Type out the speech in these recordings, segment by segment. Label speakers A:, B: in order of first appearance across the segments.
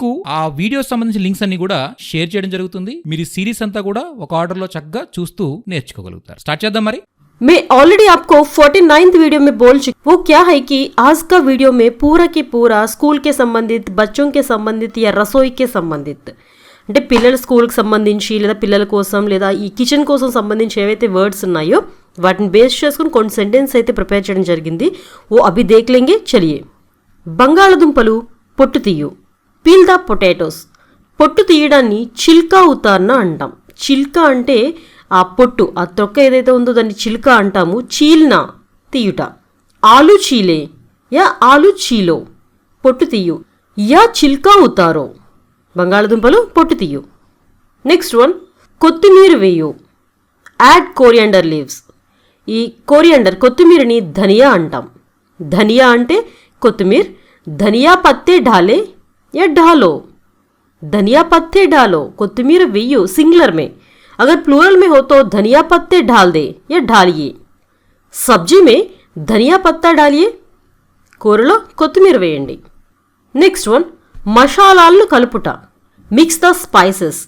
A: ఆ వీడియో సంబంధించిన లింక్స్ అన్ని కూడా షేర్ చేయడం జరుగుతుంది మీరు ఈ సిరీస్ అంతా కూడా ఒక ఆర్డర్ లో చక్కగా చూస్తూ నేర్చుకోగలుగుతారు స్టార్ట్ చేద్దాం మరి
B: मैं ऑलरेडी आपको 49th वीडियो में बोल चुकी वो क्या है कि आज का वीडियो में पूरा की पूरा स्कूल के संबंधित बच्चों के संबंधित या రసోయి కే సంబంధిత్ అంటే పిల్లల స్కూల్కి సంబంధించి లేదా పిల్లల కోసం లేదా ఈ కిచెన్ కోసం సంబంధించి ఏవైతే వర్డ్స్ ఉన్నాయో వాటిని బేస్ చేసుకుని కొన్ని సెంటెన్స్ అయితే ప్రిపేర్ చేయడం జరిగింది ఓ అభి దేఖ్లేంగే చలియే బంగాళదుంపలు పొట్టు తీయు Peel the potatoes. పొట్టు తీయడాన్ని చిల్కా ఉతారణ అంటాం. చిల్కా అంటే ఆ పొట్టు ఆ తొక్క ఏదైతే ఉందో దాన్ని చిల్కా అంటాము చీల్నా తీయుట. ఆలు చీలే యా ఆలు చీలో పొట్టు తీయు. యా చిల్కా ఉతారో బంగాళదుంపలు పొట్టు తీయు. నెక్స్ట్ వన్ కొత్తిమీర వేయు. Add coriander leaves. ఈ కోరియాండర్ కొత్తిమీరని ధనియా అంటాం. ధనియా అంటే కొత్తిమీర ధనియా పత్తే ఢాలే या डालो धनिया पत्ते डालो కొత్తిమీర వెయ్యు సింగులర్ में अगर प्लूरल में हो तो धनिया पत्ते डाल दे या डालिए सब्जी में धनिया पत्ता डालिए కూరలో కొత్తిమీర వేయండి నెక్స్ట్ వన్ మసాలాలను కలుపుట మిక్స్ ద స్పైసెస్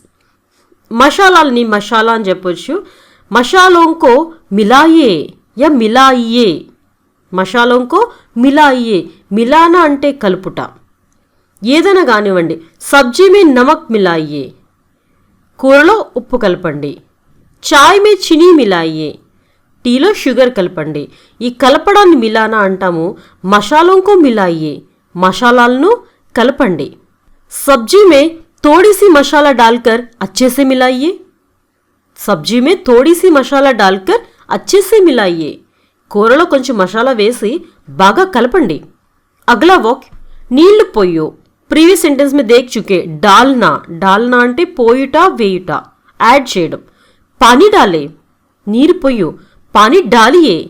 B: మసాలాలని మసాలా అని చెప్పొచ్చు మసాలోంకో మిలాయే యా మిలాయియే మసాలోంకో మిలాయియే మిలానా అంటే కలుపుట ఏదైనా కానివ్వండి. సబ్జీ మే నమక్ మిలాయే కూరలో ఉప్పు కలపండి. చాయ్ మే చినీ మిలాయే టీలో షుగర్ కలపండి. ఈ కలపడాన్ని మిలానా అంటాము. మసాలంకో మిలాయే మసాలాలను కలపండి. సబ్జీ మే తోడిసి మసాలా డాల్కర్ అచ్చేసే మిలాయే సబ్జీ మే తోడిసి మసాలా డాల్కర్ అచ్చేసే మిలాయే కూరలో కొంచెం మసాలా వేసి బాగా కలపండి. అగలా వాక్ నీళ్ళు పొయ్యో. ప్రీవియస్ సెంటెన్స్ మీద దేక్ చూకే డాల్నా డాల్నా అంటే పోయుట వేయుట. యాడ్ చేయడం. పానీ డాలే నీరు పొయ్యు. పానీ డాలియే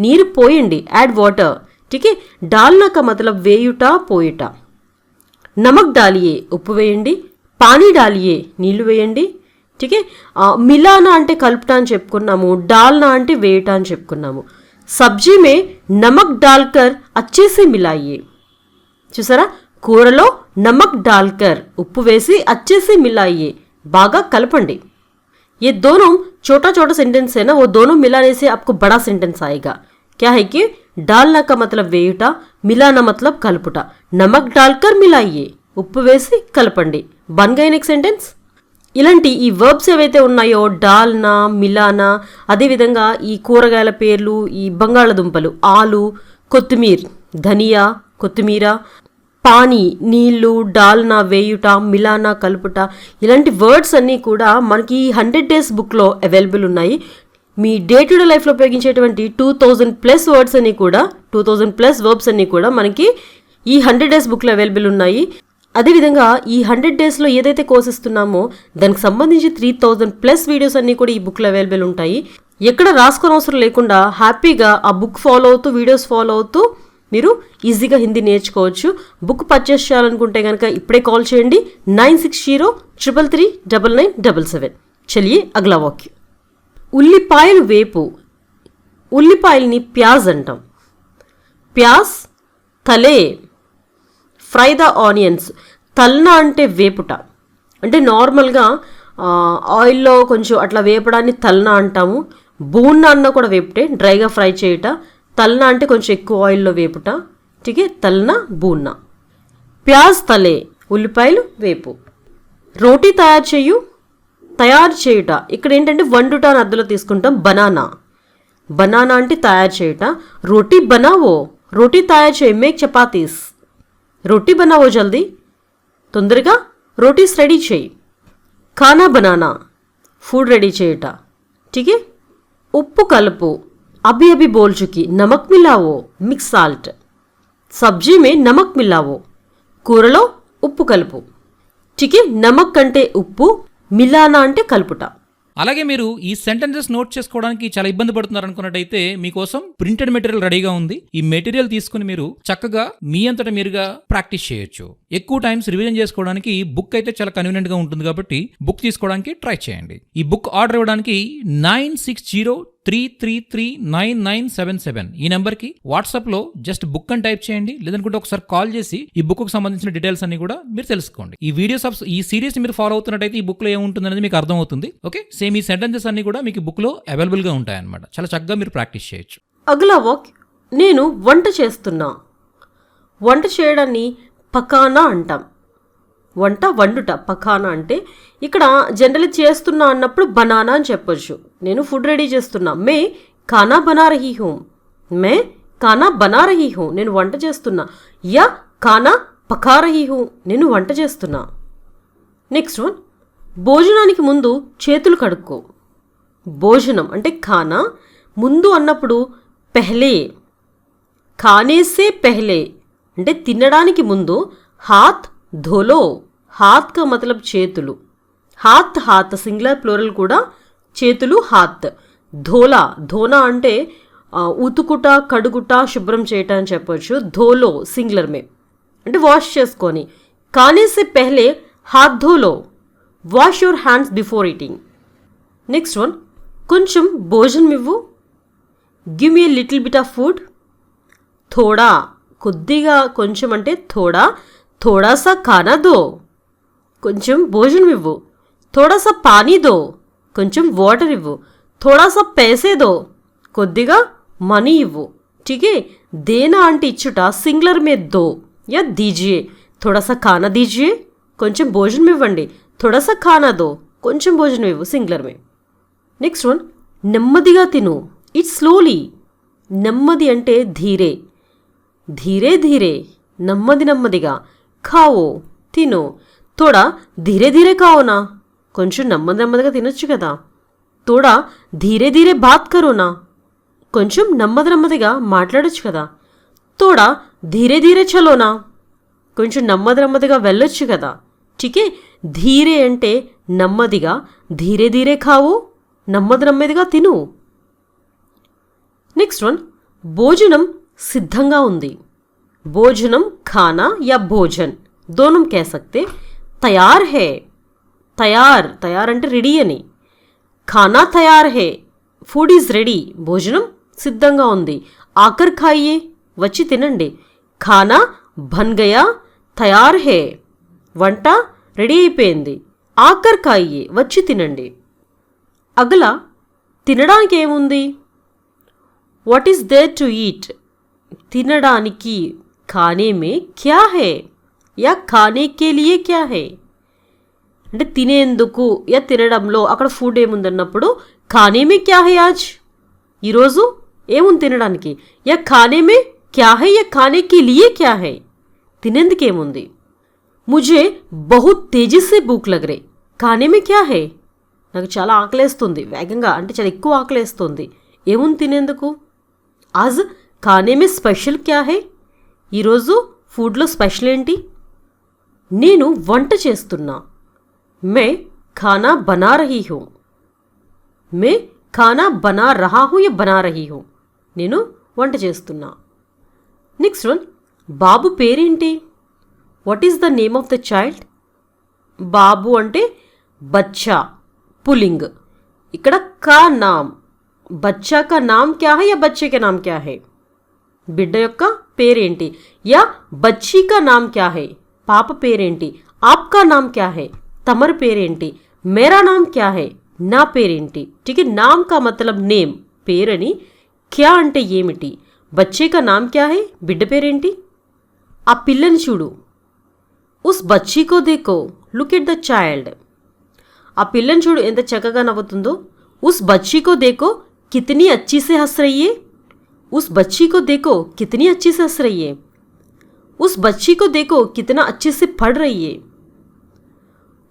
B: నీరు పోయండి. Add water. టీకే డాల్నా కా మతలబ్ వేయుట పోయుట. నమక్ డాలియే ఉప్పు వేయండి. పానీ డాలియే నీళ్ళు వేయండి. టీకే మిలానా అంటే కలుపుట అని చెప్పుకున్నాము. డాల్నా అంటే వేయుట అని చెప్పుకున్నాము. సబ్జీ మే నమక్ డాల్కర్ అచ్చేసే మిలాయే. చూసారా? కూరలో నమక్ డాల్కర్ ఉప్పు వేసి అచ్చేసే మిలాయియే బాగా కలపండి ये दोनों छोटा छोटा सेंटेंस है ना वो दोनों मिलाने से आपको बड़ा सेंटेंस आएगा क्या है कि डालना का मतलब వేయుట మిలానా मतलब కలుపుట నమక్ డాల్కర్ మిలాయియే ఉప్పు వేసి కలపండి బన్ గై నెక్స్ట్ సెంటెన్స్ ఇలాంటి ఈ వర్బ్స్ ఏవైతే ఉన్నాయో డాల్నా మిలానా అదేవిధంగా ఈ కూరగాయల పేర్లు ఈ బంగాళదుంపలు ఆలు కొత్తిమీర్ ధనియా కొత్తిమీర పానీ నీళ్ళు డాల్నా వేయుట మిలానా కలుపుట ఇలాంటి వర్డ్స్ అన్నీ కూడా మనకి హండ్రెడ్ డేస్ బుక్లో అవైలబుల్ ఉన్నాయి. మీ డే టు డే లైఫ్లో ఉపయోగించేటువంటి టూ థౌజండ్ ప్లస్ వర్డ్స్ అన్నీ కూడా టూ థౌజండ్ ప్లస్ వర్బ్స్ అన్నీ కూడా మనకి ఈ హండ్రెడ్ డేస్ బుక్లో అవైలబుల్ ఉన్నాయి. అదేవిధంగా ఈ హండ్రెడ్ డేస్లో ఏదైతే కోర్స్ ఇస్తున్నామో దానికి సంబంధించి త్రీ థౌజండ్ ప్లస్ వీడియోస్ అన్నీ కూడా ఈ బుక్లో అవైలబుల్ ఉంటాయి. ఎక్కడ రాసుకోనవసరం లేకుండా హ్యాపీగా ఆ బుక్ ఫాలో అవుతూ వీడియోస్ ఫాలో అవుతూ మీరు ఈజీగా హిందీ నేర్చుకోవచ్చు. బుక్ పర్చేస్ చేయాలనుకుంటే కనుక ఇప్పుడే కాల్ చేయండి. Nine six zero triple three double nine double seven. చలియే అగ్లా వాక్యం. ఉల్లిపాయలు వేపు ఉల్లిపాయల్ని ప్యాజ్ అంటాం. ప్యాజ్ తలే ఫ్రై ద ఆనియన్స్. తల్న అంటే వేపుట. అంటే నార్మల్గా ఆయిల్లో కొంచెం అట్లా వేపడాన్ని తల్న అంటాము. బూన్న అన్న కూడా వేపుటే డ్రైగా ఫ్రై చేయుట. తల్నా అంటే కొంచెం ఎక్కువ ఆయిల్లో వేపుట. ఠీకే తల్నా బూన్నా. ప్యాజ్ తలే ఉల్లిపాయలు వేపు. రోటీ తయారు చేయు తయారు చేయుట. ఇక్కడ ఏంటంటే వండుట అని అర్థంలో తీసుకుంటాం బనానా. బనానా అంటే తయారు చేయుట. రోటీ బనావో? రోటీ తయారు చేయి మేక్ చపాతీస్. రోటీ బనావో జల్దీ? తొందరగా రోటీస్ రెడీ చేయి. ఖానా బనానా ఫుడ్ రెడీ చేయుట. ఠీకే ఉప్పు కలుపు. అభి అభి बोल चुकी నమక్ मिलाओ మిక్స్ సాల్ట్ సబ్జీ మే నమక్ మిలావో కూరలో ఉప్పు కలుపు। చికెన్ నమక్ అంటే ఉప్పు మిలానా అంటే కలుపుట।
A: అలాగే మీరు ఈ సెంటెన్సెస్ నోట్ చేసుకోవడానికి చాలా ఇబ్బంది పడుతున్నారు అనుకున్నట్టయితే మీకోసం ప్రింటెడ్ మెటీరియల్ రెడీగా ఉంది. ఈ మెటీరియల్ తీసుకుని మీరు చక్కగా మీ అంతటా మీరుగా ప్రాక్టీస్ చేయొచ్చు. ఎక్కువ టైమ్స్ రివిజన్ చేసుకోవడానికి బుక్ అయితే చాలా కన్వీనియంట్గా ఉంటుంది కాబట్టి బుక్ తీసుకోవడానికి ట్రై చేయండి. ఈ బుక్ ఆర్డర్ ఇవ్వడానికి nine six zero three three three nine nine seven seven. ఈ నెంబర్కి వాట్సాప్లో జస్ట్ బుక్ అని టైప్ చేయండి లేదనుకుంటే ఒకసారి కాల్ చేసి ఈ బుక్కు సంబంధించిన డీటెయిల్స్ అన్ని కూడా మీరు తెలుసుకోండి. ఈ వీడియోస్ ఆఫ్ ఈ సిరీస్ మీరు ఫాలో అవుతున్నట్టయితే ఈ బుక్లో ఏముంటుంది అనేది మీకు అర్థమవుతుంది. ఓకే? సేమ్ ఈ సెంటెన్సెస్ అన్ని కూడా మీకు బుక్లో అవైలబుల్గా ఉంటాయన్నమాట. చాలా చక్కగా మీరు ప్రాక్టీస్ చేయొచ్చు.
B: అగ్లా వాక్ నేను వంట చేస్తున్నా. వంట చేయడాన్ని పకానా అంటాం. వంట వండుట పఖానా అంటే ఇక్కడ జనరల్ చేస్తున్నా అన్నప్పుడు బనానా అని చెప్పొచ్చు. నేను ఫుడ్ రెడీ చేస్తున్నా. మే ఖానా బనా రహీ మే ఖానా బనా రహీ నేను వంట చేస్తున్నా. యా ఖానా పకా రహీ నేను వంట చేస్తున్నా. నెక్స్ట్ వన్ భోజనానికి ముందు చేతులు కడుక్కో. భోజనం అంటే ఖానా. ముందు అన్నప్పుడు పెహ్లే. ఖానేసే పెహ్లే. అంటే తినడానికి ముందు హాత్ ధోలో హాత్ కా మతలబ్ చేతులు. హాత్ హాత్ సింగులర్ ప్లోరల్ కూడా చేతులు హాత్. ధోలా ధోనా అంటే ఉతుకుట కడుగుట శుభ్రం చేయటం అని చెప్పొచ్చు. ధోలో సింగులర్ మే. అంటే వాష్ చేసుకొని. కానేసే పెహ్లే హాత్ ధోలో. Wash your hands before eating next one కొంచెం భోజనం ఇవ్వు. Give me little bit of food థోడా కొద్దిగా కొంచెం అంటే థోడా థోడా సా ఖానా దో కొంచెం భోజనం ఇవ్వు థోడాసా పానీ దో కొంచెం వాటర్ ఇవ్వు థోడాసా పేసే దో కొద్దిగా మనీ ఇవ్వు ఠీకే దేనా అంటే ఇచ్చుట సింగులర్ మే దో యా దీజియే థోడాసా ఖానా దీజియే కొంచెం భోజనం ఇవ్వండి థోడాసా ఖానా దో కొంచెం భోజనం ఇవ్వు సింగులర్ మే నెక్స్ట్ వన్ నెమ్మదిగా తిను ఇట్స్ స్లోలీ నెమ్మది అంటే ధీరే ధీరే ధీరే నెమ్మది నెమ్మదిగా ఖావో తిను. తోడా ధీరే ధీరే కావోనా? కొంచెం నెమ్మది నెమ్మదిగా తినొచ్చు కదా. తోడా ధీరే ధీరే బాత్ కరోనా? కొంచెం నెమ్మది నెమ్మదిగా మాట్లాడొచ్చు కదా. తోడా ధీరే ధీరే చలోనా? కొంచెం నెమ్మది నెమ్మదిగా వెళ్ళొచ్చు కదా. ఠీకే ధీరే అంటే నెమ్మదిగా ధీరే ధీరే కావు నెమ్మది నెమ్మదిగా తిను. నెక్స్ట్ వన్ భోజనం సిద్ధంగా ఉంది. భోజనం ఖానా యా భోజన్. దోనం కే సక్తే తయార్ హే. తయార్ తయార్ అంటే రెడీ అని. ఖానా తయార్ హే. Food is ready. భోజనం సిద్ధంగా ఉంది. ఆఖర్ ఖాయే వచ్చి తినండి. ఖానా భన్గయా తయార్ హే. వంట రెడీ అయిపోయింది. ఆఖర్ ఖాయే వచ్చి తినండి. అగల తినడానికి ఏముంది what is there to eat తినడానికి खाने में क्या है? या खाने के लिए क्या है? अटे ते या तीन अड़ फ़ूड खाने में क्या है आज? योजु एम तीन या खाने में क्या है? या खाने के लिए क्या है? तेके मुझे बहुत तेज़ी से भूख लग रही। खाने में क्या है? ना चला आकली वेगंग अंत चला आकली तेक आज खाने में स्पेषल क्या है? ఈరోజు ఫుడ్లో స్పెషల్ ఏంటి? నేను వంట చేస్తున్నా. మే ఖానా బనా రహీ హూ. మే ఖానా బనా రహా హూ యా బనా రహీ హూ. నేను వంట చేస్తున్నా. నెక్స్ట్ వన్ బాబు పేరేంటి? What is the name of the child? బాబు అంటే బచ్చా పులింగ్. ఇక్కడ కా నామ్. బచ్చా కా నామ్ క్యా హై యా బచ్చే కా నామ్ క్యా హై? బిడ్డ యొక్క పేరేంటి? యా బచ్చీ కా నామ్ క్యా హై? పాప పేరేంటి? ఆప్కా నామ్ క్యా హై? తమరి పేరేంటి? మేరా నామ్ క్యా హై? నా పేరేంటి? ఠీక్ నామ్ కా మతలబ్ నేమ్ పేరని క్యా అంటే ఏమిటి? బచ్చే కా నామ్ క్యా హై? బిడ్డ పేరేంటి? ఆ పిల్లని చూడు. ఉస్ బచ్చీ దేకో లుక్ ఎట్ ద చైల్డ్. ఆ పిల్లని చూడు ఎంత చక్కగా నవ్వుతుందో. ఉస్ బచ్చీ దేకో కితనీ అచ్చీసే హస్ రही उस बच्ची को देखो कितनी अच्छी से हंस रही है उस बच्ची को देखो कितना अच्छे से पढ़ रही है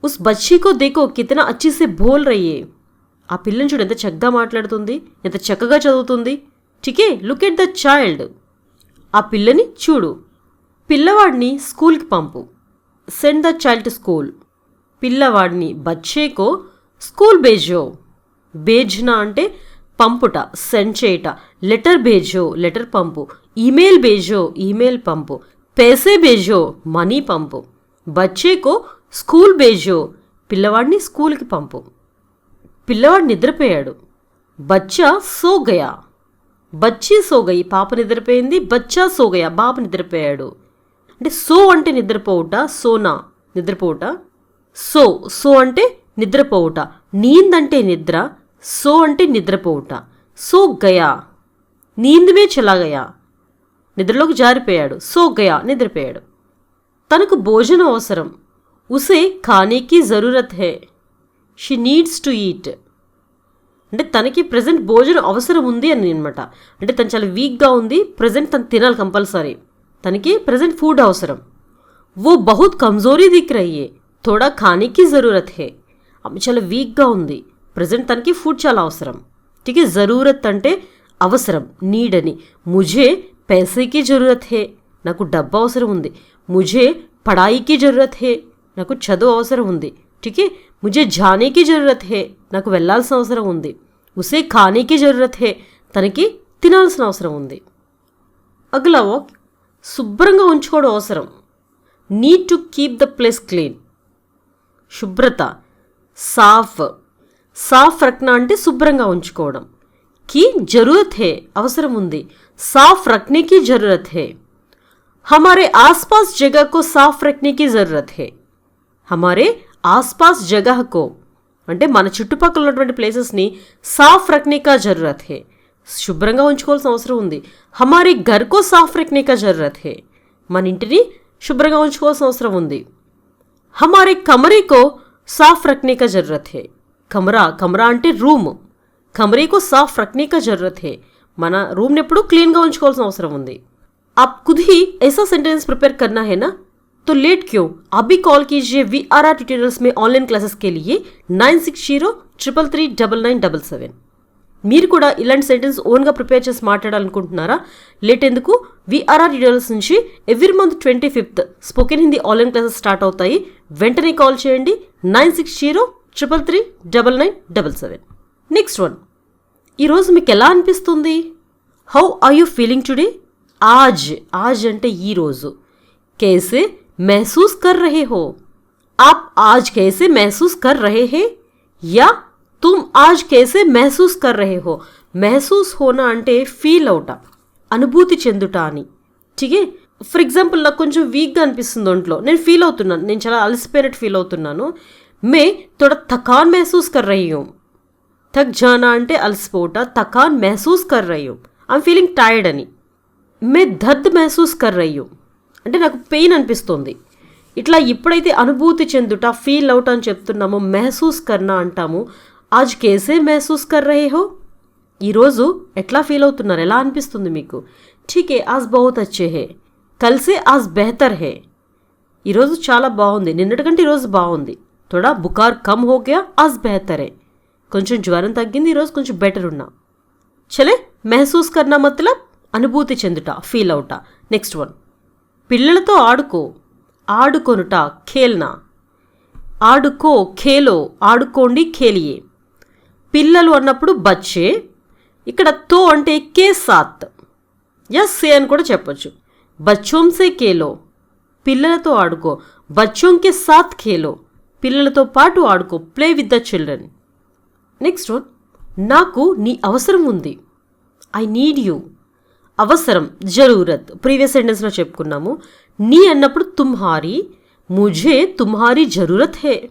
B: ఉస్ బచ్చీకో దేకో కితనా అచ్చి సే బోల్ రయ్యే ఆ పిల్లని చూడు ఎంత చక్కగా మాట్లాడుతుంది ఎంత చక్కగా చదువుతుంది ఠీకే లుక్ ఎట్ ద చైల్డ్ ఆ పిల్లని చూడు పిల్లవాడిని స్కూల్కి పంపు send the child to school పిల్లవాడిని బచ్చేకో స్కూల్ బేజో బేజ్నా అంటే పంపుట సెండ్ చేయుట. లెటర్ బేజో లెటర్ పంపు. ఈమెయిల్ బేజో ఈమెయిల్ పంపు. పేసే బేజో మనీ పంపు. బచ్చేకో స్కూల్ బేజో పిల్లవాడిని స్కూల్కి పంపు. పిల్లవాడు నిద్రపోయాడు. బచ్చా సోగయా. బచ్చి పాప నిద్రపోయింది. బచ్చా సోగయా బాప బాబు నిద్రపోయాడు. అంటే సో అంటే నిద్రపోవుట సోనా నిద్రపోవుట. సో సో అంటే నిద్రపోవుట. నీందంటే నిద్ర సో అంటే నిద్రపోవుట. సో గయా. నీందుమే చెలాగయా. నిద్రలోకి జారిపోయాడు. సో గయా నిద్రపోయాడు. తనకు భోజనం అవసరం. ఉసే కానీకి జరూరత్ హే. She needs to eat. అంటే తనకి ప్రజెంట్ భోజనం అవసరం ఉంది అని అనమాట అంటే తను చాలా వీక్గా ఉంది. ప్రజెంట్ తను తినాలి కంపల్సరీ. తనకి ప్రజెంట్ ఫుడ్ అవసరం. ఓ బహుత్ కమ్జోరీ దిక్ రయ్యే థోడా ఖానేకి జరూరత్ హే. ఆమె చాలా వీక్గా ఉంది. ప్రజెంట్ తనకి ఫుడ్ చాలా అవసరం. ఠీక్ జరూరత్ అంటే అవసరం నీడ్ అని ముజే పైసకి జరూరత్ హే నాకు డబ్బు అవసరం ఉంది. ముజే పడాయికి జరూరత్ హే నాకు చదువు అవసరం ఉంది. ఠీకే ముజే జానేకి జరూరత్ హే నాకు వెళ్ళాల్సిన అవసరం ఉంది. ఉసే ఖానీకి జరూరత్ హే తనకి తినాల్సిన అవసరం ఉంది. అగలా వాక్ శుభ్రంగా ఉంచుకోవడం అవసరం. Need to keep the place clean. శుభ్రత సాఫ్. సాఫ్ రక్న అంటే శుభ్రంగా ఉంచుకోవడం కి జరూరత్ హే అవసరం ఉంది సాఫ్ రఖనే की जरूरत है हमारे आसपास जगह को साफ रखने की ज़रूरत है हमारे आसपास जगह को అంటే మన చుట్టుపక్కల ఉన్నటువంటి ప్లేసెస్ని సాఫ్ రఖనే కా జరూరత్ హే శుభ్రంగా ఉంచుకోవాల్సిన అవసరం ఉంది హమారే ఘర్ కో సాఫ్ రఖనే కా జరూరత్ హే మన ఇంటిని శుభ్రంగా ఉంచుకోవాల్సిన అవసరం ఉంది हमारे कमरे को साफ रखने का ज़रूरत है कमरा कमरा అంటే రూమ్ కమరే को साफ रखने का ज़रूरत है మన రూమ్ని ఎప్పుడు క్లీన్గా ఉంచుకోవాల్సిన అవసరం ఉంది आप खुद ही ऐसा सेंटेंस प्रिपेयर करना है ना तो लेट क्यों अभी कॉल कीजिए वी आर आर ट्यूटोरियल्स में ऑनलाइन क्लासेस के लिए nine six zero triple three double nine double seven మీరు కూడా ఇలాంటి సెంటెన్స్ ఓన్గా ప్రిపేర్ చేసి మాట్లాడాలనుకుంటున్నారా లేట్ ఎందుకు విఆర్ఆర్ ట్యూటోరియల్స్ నుంచి every month twenty fifth spoken Hindi online classes start అవుతాయి వెంటనే కాల్ చేయండి nine six zero triple three double nine double seven next one ఈరోజు మీకు ఎలా అనిపిస్తుంది? How are you feeling today ఆజ్ ఆజ్ అంటే ఈరోజు కేసే మహసూస్ కర్ రహే హో? ఆప్ ఆజ్ కేసే మహసూస్ కర్ రహే హే? యా తుమ్ ఆజ్ కేసే మహసూస్ కర్ రహే హో? మహసూస్ హోనా అంటే ఫీల్ అవుట అనుభూతి చెందుట అని. ఠీకే? ఫర్ ఎగ్జాంపుల్ నాకు కొంచెం వీక్గా అనిపిస్తుంది ఒంట్లో. నేను ఫీల్ అవుతున్నాను. నేను చాలా అలసిపోయినట్టు ఫీల్ అవుతున్నాను. మే थोड़ा थकान మహసూస్ कर रही हूँ। థక్ జానా అంటే అలసిపోవట తకాన్ మహసూస్ కర్ రహీ ఐమ్ ఫీలింగ్ టైర్డ్ అని మే దర్ద్ మహసూస్ కర్ అంటే నాకు పెయిన్ అనిపిస్తుంది ఇట్లా ఎప్పుడైతే అనుభూతి చెందుట ఫీల్ అవుట్ అని చెప్తున్నామో మెహసూస్ కర్నా అంటాము ఆజ్ కేసే మెహసూస్ కర్ రహే హో ఈరోజు ఎట్లా ఫీల్ అవుతున్నారు? ఎలా అనిపిస్తుంది మీకు? ఠీకే ఆజ్ బహుత్ అచ్చే హే కల్సే ఆజ్ బెహతర్ హే ఈరోజు చాలా బాగుంది. నిన్నటికంటే ఈరోజు బాగుంది. థోడా బుకార్ కమ్ హో అస్ బెహతరే కొంచెం జ్వరం తగ్గింది ఈరోజు కొంచెం బెటర్ ఉన్నా చలే మెహసూస్ కర్నా మతలబ్ అనుభూతి చెందుట ఫీల్ అవుట నెక్స్ట్ వన్ పిల్లలతో ఆడుకో ఆడుకొనుట ఖేల్నా ఆడుకో ఖేలో ఆడుకోండి ఖేలియే పిల్లలు అన్నప్పుడు బచ్చే ఇక్కడ తో అంటే కే సాత్ ఎస్ సే అని కూడా చెప్పొచ్చు బచ్చోంసే కేలో పిల్లలతో ఆడుకో బచ్చోంకే సాత్ ఖేలో పిల్లలతో పాటు ఆడుకో play with the children next one నాకు నీ అవసరం ఉంది. ఐ నీడ్ యూ అవసరం జరూరత్. ప్రీవియస్ సెంటెన్స్లో చెప్పుకున్నాము. నీ అన్నప్పుడు తుమ్హారీ ముఝే తుమ్హారీ జరూరత్ హే.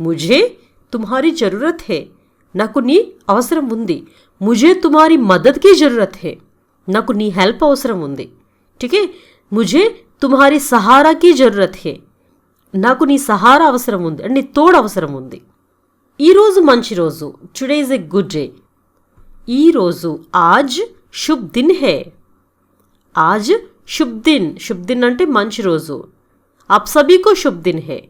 B: ముఝే తుమ్హారీ జరూరత్ హే. నాకు నీ అవసరం ఉంది. ముఝే తుమ్హారీ మదద్కి జరూరత్ హే. నాకు నీ హెల్ప్ అవసరం ఉంది. ఠీకే? ముఝే తుమ్హారీ సహారాకి జరూరత్ హే. నాకు నీ సహారా అవసరం ఉంది అండ్ నీ తోడు అవసరం ఉంది. ఈరోజు మంచి రోజు. Today is a good day ఈరోజు ఆజ్ శుభ్ దిన్ హే. ఆజ్ శుభ్ దిన్. శుభ్ దిన్ అంటే మంచి రోజు. ఆప్ సబీకో శుభ్ దిన్ హే.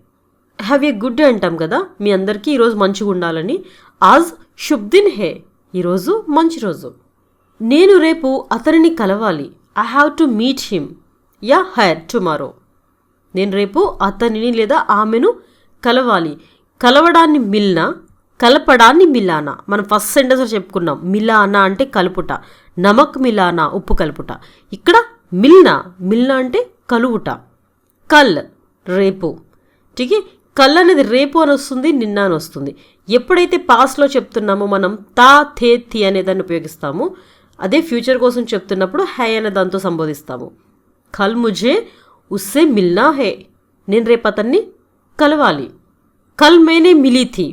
B: హ్యావ్ ఏ గుడ్ డే అంటాం కదా? మీ అందరికీ ఈరోజు మంచిగా ఉండాలని. ఆజ్ శుభ్ దిన్ హే. ఈరోజు మంచి రోజు. నేను రేపు అతనిని కలవాలి. I have to meet him yeah hire tomorrow నేను రేపు అతనిని లేదా ఆమెను కలవాలి. కలవడాన్ని మిల్నా? కలపడాన్ని మిలానా? మనం ఫస్ట్ సెంటెన్స్లో చెప్పుకున్నాం. మిలానా అంటే కలుపుట. నమక్ మిలానా ఉప్పు కలుపుట. ఇక్కడ మిల్నా? మిల్నా అంటే కలువుట. కల్ రేపు. ఠీకే? కల్ అనేది రేపు అని వస్తుంది నిన్న అని వస్తుంది. ఎప్పుడైతే పాస్ట్లో చెప్తున్నామో మనం తా థే థి అనే దాన్ని ఉపయోగిస్తాము. అదే ఫ్యూచర్ కోసం చెప్తున్నప్పుడు హై అనే దాంతో సంబోధిస్తాము. కల్ ముజే ఉస్సే మిల్నా హే నేను రేపు అతన్ని కలవాలి కల్ మేనే మిలీ థీ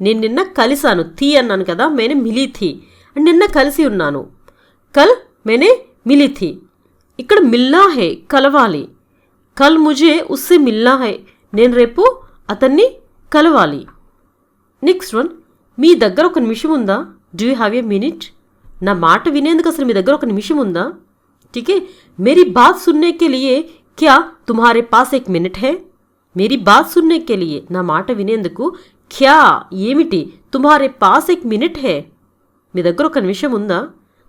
B: నేను నిన్న కలిశాను థీ అన్నాను కదా మేనే మిలీ థీ నిన్న కలిసి ఉన్నాను కల్ మేనే మిలీ థీ ఇక్కడ మిల్నా హే కలవాలి కల్ ముజే ఉస్సే మిల్నా హే నేను రేపు అతన్ని కలవాలి నెక్స్ట్ వన్ మీ దగ్గర ఒక నిమిషం ఉందా? డూ హ్యావ్ ఏ మినిట్ నా మాట వినేందుకు అసలు మీ దగ్గర ఒక నిమిషం ఉందా? ठीक है मेरी बात सुनने के लिए क्या तुम्हारे पास एक मिनट है मेरी बात सुनने के लिए నా మాట వినేందుకు క్యా ఏమిటి తుమ్హారే పాస్ ఎక్ మినిట్ హే మీ దగ్గర ఒక నిమిషం ఉందా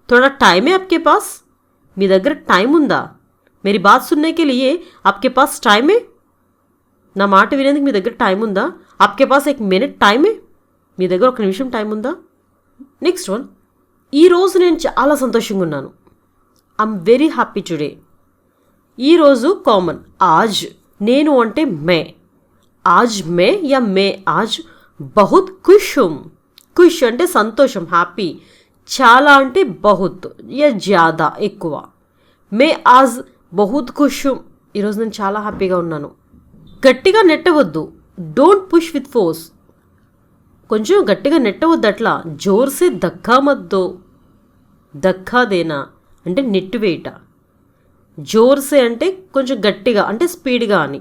B: థోడా టైమే ఆప్కే పాస్ మీ దగ్గర టైం ఉందా మేరీ బాత్ సున్నే కే లియే ఆప్కే పాస్ టైమే నా మాట వినేందుకు మీ దగ్గర టైం ఉందా ఆప్కే పాస్ ఎక్ మినిట్ టైమే మీ దగ్గర ఒక నిమిషం టైం ఉందా నెక్స్ట్ వన్ ఈరోజు నేను చాలా సంతోషంగా ఉన్నాను ఐమ్ వెరీ హ్యాపీ టుడే ఈరోజు కామన్ ఆజ్ నేను అంటే మే. ఆజ్ మే యా మే ఆజ్ బహుత్ ఖుష్. హుం ఖుష్ అంటే సంతోషం హ్యాపీ చాలా అంటే బహుత్ యా జ్యాదా ఎక్కువ. మే ఆజ్ బహుత్ ఖుష్. ఈరోజు నేను చాలా హ్యాపీగా ఉన్నాను. గట్టిగా నెట్టవద్దు. డోంట్ పుష్ విత్ ఫోర్స్ కొంచెం గట్టిగా నెట్టవద్దు అట్లా జోర్సే దక్కా మద్దో దక్కా అంటే నెట్టివేయట జోర్సే అంటే కొంచెం గట్టిగా అంటే స్పీడ్గా అని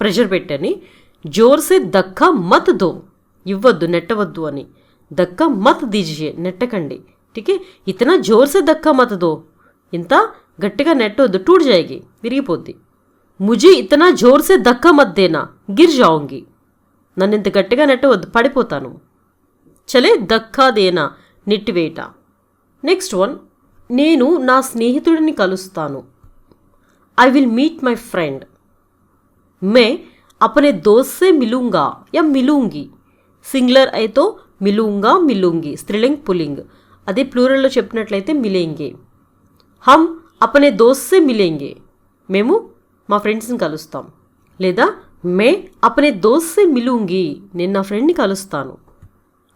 B: ప్రెషర్ పెట్టని. జోర్సే దక్క మత్ దో ఇవ్వద్దు నెట్టవద్దు అని. దక్క మత్ దిజియే నెట్టకండి. ఠీకే? ఇతనా జోర్సే దక్క మత్ దో. ఇంత గట్టిగా నెట్టవద్దు టూట్ జాయిగి విరిగిపోద్ది. ముజే ఇతనా జోర్సే దక్క మత్ దేనా? గిర్ జాਉਂగి నన్ను ఇంత గట్టిగా నెట్టవద్దు పడిపోతాను. చలే దక్కా దేనా? నెట్టివేట నెక్స్ట్ వన్. నేను నా స్నేహితుడిని కలుస్తాను I will meet my friend మే अपने दोस्त से मिलूंगा या मिलूंगी సింగులర్ అయితే మిలూంగా మిలూంగి స్త్రీలింగ్ పులింగ్ అదే ప్లూరల్లో చెప్పినట్లయితే మిలేంగే హమ్ అపనే దోస్త్ సే మిలేంగే మేము మా ఫ్రెండ్స్ని కలుస్తాం లేదా మే అపనే దోస్త్ సే మిలూంగి నేను నా ఫ్రెండ్ని కలుస్తాను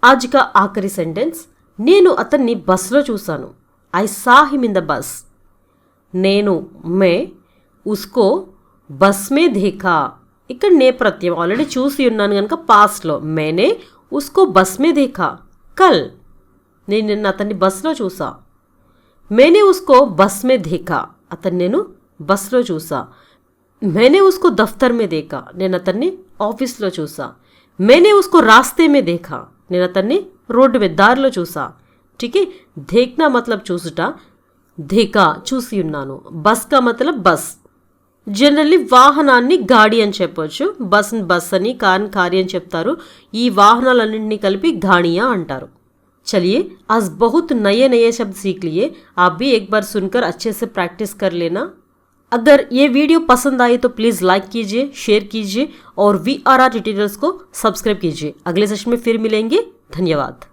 B: ఆజ్కా ఆఖరి సెంటెన్స్ నేను అతన్ని బస్లో చూశాను I saw him in the bus. నేను మే ఉస్కో బస్ మే దేఖా. ఇక్కడ నేపథ్యం ఆల్రెడీ చూసి ఉన్నాను కనుక పాస్ట్లో మేనే ఉస్కో బస్ మే దేఖా. కల్. నేను నిన్న అతన్ని బస్లో చూసా. మేనే ఉస్కో బస్ మే దేఖా. అతన్ని నేను బస్లో చూసా. మేనే ఉస్కో దఫ్తర్ మే దేఖా. నేను అతన్ని ఆఫీస్లో చూసా. మేనే ఉస్కో రాస్తే మే దేఖా. నేను అతన్ని రోడ్డు మీద దారిలో చూసా. ఠీకే దేఖ్నా మతలబ్ చూసుట దేకా చూసి ఉన్నాను బస్ కా మతలబ్ బస్ జనరల్లీ వాహనాన్ని గాడి అని చెప్పొచ్చు బస్ బస్ అని కార్ కారి అని చెప్తారు ఈ వాహనాలన్నింటినీ కలిపి గాడియా అంటారు चलिए आज बहुत नए नए शब्द सीख लिए आप भी एक बार सुनकर अच्छे से प्रैक्टिस कर लेना अगर ये वीडियो पसंद आई तो प्लीज़ लाइक कीजिए शेयर कीजिए और वी आर आर ट्यूटोरियल्स को सब्सक्राइब कीजिए अगले सेशन में फिर मिलेंगे धन्यवाद